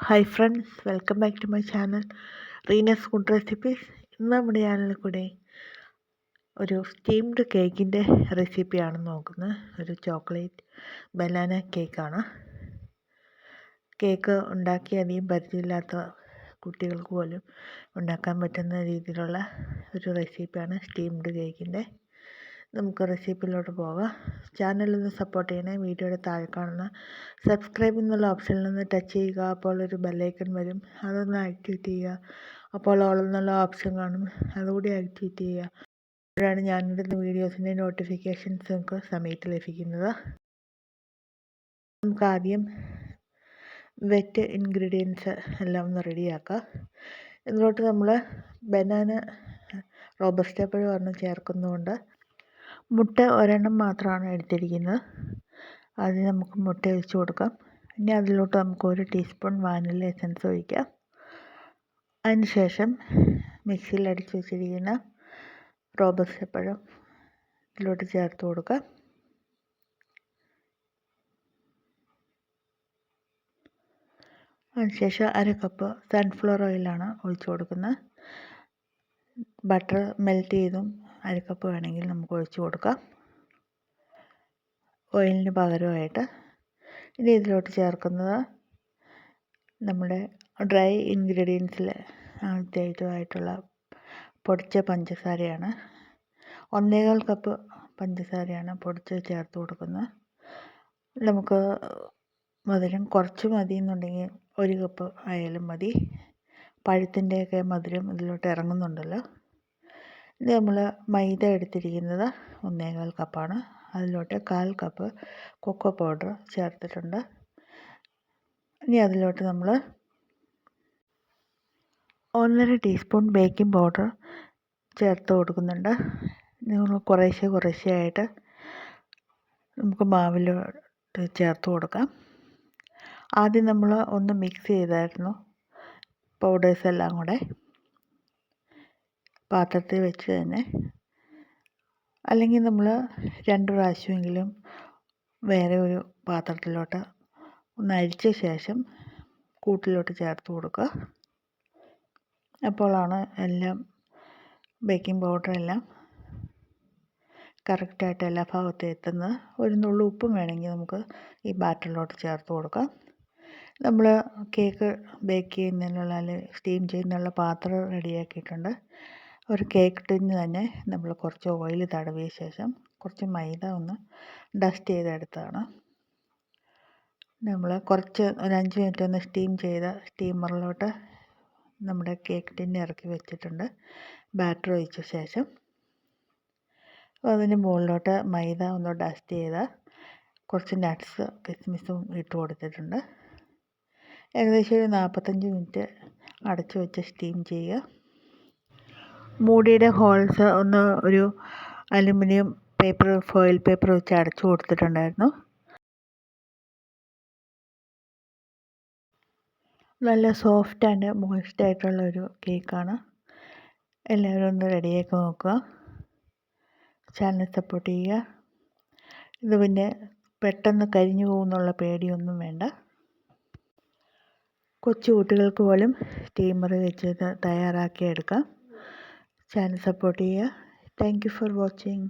Hi friends welcome back to my channel Reena's food recipes ഇന്ന് നമ്മുടെ ചാനലിൽ കൂടെ ഒരു സ്റ്റീംഡ് കേക്കിന്റെ റെസിപ്പിയാണ് നോക്കുന്നത്. ഒരു ചോക്ലേറ്റ് ബനാന കേക്കാണ് കേക്ക് ഉണ്ടാക്കി അധികം പരിചയമില്ലാത്ത കുട്ടികൾക്ക് പോലും ഉണ്ടാക്കാൻ പറ്റുന്ന രീതിയിലുള്ള ഒരു റെസിപ്പിയാണ് സ്റ്റീംഡ് കേക്കിന്റെ നമുക്ക് റെസിപ്പിയിലോട്ട് പോകാം. ചാനലൊന്ന് സപ്പോർട്ട് ചെയ്യണേ വീഡിയോയുടെ താഴെ കാണുന്ന സബ്സ്ക്രൈബ് എന്നുള്ള ഓപ്ഷനിൽ നിന്ന് ടച്ച് ചെയ്യുക. അപ്പോൾ ഒരു ബെല്ലൈക്കൺ വരും. അതൊന്ന് ആക്ടിവേറ്റ് ചെയ്യുക. അപ്പോൾ ഓൾ എന്നുള്ള ഓപ്ഷൻ കാണും. അതുകൂടി ആക്ടിവേറ്റ് ചെയ്യുക. അപ്പോഴാണ് ഞാനിടുന്ന വീഡിയോസിന്റെ നോട്ടിഫിക്കേഷൻസ് നമുക്ക് സമയത്ത് ലഭിക്കുന്നത്. നമുക്ക് ആദ്യം വെറ്റ് ഇൻഗ്രീഡിയൻസ് എല്ലാം ഒന്ന് റെഡിയാക്കാം ഇതിലോട്ട് നമ്മൾ ബനാന റോബസ്റ്റ് റോബസ്റ്റ ഒരെണ്ണം ചേർക്കുന്നതുകൊണ്ട് മുട്ട ഒരെണ്ണം മാത്രമാണ് എടുത്തിരിക്കുന്നത്. ആദ്യം നമുക്ക് മുട്ട ഒഴിച്ച് കൊടുക്കാം. ഇനി അതിലോട്ട് നമുക്ക് ഒരു ടീസ്പൂൺ വാനില എസൻസ് ഒഴിക്കാം. അതിന് ശേഷം മിക്സിയിൽ അടിച്ച് വെച്ചിരിക്കുന്ന റോബസ്റ്റ പഴം ഇതിലോട്ട് ചേർത്ത് കൊടുക്കാം. അതിനുശേഷം അര കപ്പ് സൺഫ്ലവർ ഓയിലാണ് ഒഴിച്ച് കൊടുക്കുന്നത്. ബട്ടർ മെൽറ്റ് ചെയ്തും അരക്കപ്പ് വേണമെങ്കിൽ നമുക്ക് ഒഴിച്ച് കൊടുക്കാം. ഓയിലിന് പകരമായിട്ട് ഇനി ഇതിലോട്ട് ചേർക്കുന്നത് നമ്മുടെ ഡ്രൈ ഇൻഗ്രീഡിയൻസിൽ ആദ്യമായിട്ടുള്ള പൊടിച്ച പഞ്ചസാരയാണ്. ഒന്നേകാൽ കപ്പ് പഞ്ചസാരയാണ് പൊടിച്ച് ചേർത്ത് കൊടുക്കുന്നത്. നമുക്ക് മധുരം കുറച്ച് മതി എന്നുണ്ടെങ്കിൽ ഒരു കപ്പ് ആയാലും മതി. പഴത്തിന്റെയൊക്കെ മധുരം ഇതിലോട്ട് ഇറങ്ങുന്നുണ്ടല്ലോ. ഇത് നമ്മൾ മൈദ എടുത്തിരിക്കുന്നത് ഒന്നേകാൽ കപ്പാണ്. അതിലോട്ട് കാൽ കപ്പ് കൊക്കോ പൗഡർ ചേർത്തിട്ടുണ്ട്. ഇനി അതിലോട്ട് നമ്മൾ ഒന്നര ടീസ്പൂൺ ബേക്കിംഗ് പൗഡർ ചേർത്ത് കൊടുക്കുന്നുണ്ട്. നമ്മൾ കുറേശ്ശെ കുറേശ്ശെ ആയിട്ട് നമുക്ക് മാവിലോട്ട് ചേർത്ത് കൊടുക്കാം. ആദ്യം നമ്മൾ ഒന്ന് മിക്സ് ചെയ്തായിരുന്നു പൗഡേഴ്സ് എല്ലാം കൂടെ. പാത്രത്തിൽ വെച്ച് തന്നെ അല്ലെങ്കിൽ നമ്മൾ രണ്ട് പ്രാവശ്യമെങ്കിലും വേറെ ഒരു പാത്രത്തിലോട്ട് ഒന്ന് അരിച്ച ശേഷം കൂട്ടിലോട്ട് ചേർത്ത് കൊടുക്കുക. അപ്പോഴാണ് എല്ലാം ബേക്കിംഗ് പൗഡർ എല്ലാം കറക്റ്റായിട്ട് എല്ലാ ഭാഗത്തും എത്തുന്നത്. ഒരു നുള്ളു ഉപ്പും വേണമെങ്കിൽ നമുക്ക് ഈ ബാറ്ററിലോട്ട് ചേർത്ത് കൊടുക്കാം. നമ്മൾ കേക്ക് ബേക്ക് ചെയ്യുന്നതിനുള്ള അല്ലെങ്കിൽ സ്റ്റീം ചെയ്യുന്നതിനുള്ള പാത്രം റെഡിയാക്കിയിട്ടുണ്ട് ഒരു കേക്ക് ടിന്ന് തന്നെ നമ്മൾ കുറച്ച് ഓയിൽ തടവിയ ശേഷം കുറച്ച് മൈദ ഒന്ന് ഡസ്റ്റ് ചെയ്തെടുത്താണ്. നമ്മൾ കുറച്ച് ഒരു അഞ്ച് മിനിറ്റ് ഒന്ന് സ്റ്റീം ചെയ്ത സ്റ്റീമറിലോട്ട് നമ്മുടെ കേക്ക് ടിന്ന് ഇറക്കി വെച്ചിട്ടുണ്ട്. ബാറ്റർ ഒഴിച്ച ശേഷം അതിന് മുകളിലോട്ട് മൈദ ഒന്ന് ഡസ്റ്റ് ചെയ്ത കുറച്ച് നട്ട്സ് കിസ്മിസും ഇട്ട് കൊടുത്തിട്ടുണ്ട്. ഏകദേശം ഒരു നാൽപ്പത്തഞ്ച് മിനിറ്റ് അടച്ചു വെച്ച് സ്റ്റീം ചെയ്യുക. മൂടിയുടെ ഹോൾസ് ഒന്ന് ഒരു അലുമിനിയം പേപ്പർ ഫോയിൽ പേപ്പർ വെച്ച് അടച്ചു കൊടുത്തിട്ടുണ്ടായിരുന്നു. നല്ല സോഫ്റ്റ് ആൻഡ് മോയിസ്റ്റ് ആയിട്ടുള്ള ഒരു കേക്കാണ് എല്ലാവരും ഒന്ന് റെഡിയാക്കി നോക്കുക. ചാനൽ സപ്പോർട്ട് ചെയ്യുക. ഇത് പിന്നെ പെട്ടെന്ന് കരിഞ്ഞു പോകുന്നുള്ള പേടിയൊന്നും വേണ്ട. കൊച്ചു കുട്ടികൾക്ക് പോലും സ്റ്റീമർ വെച്ച് തയ്യാറാക്കി എടുക്കാം ചാനൽ സപ്പോർട്ട് ചെയ്യുക താങ്ക് യു ഫോർ വാച്ചിങ്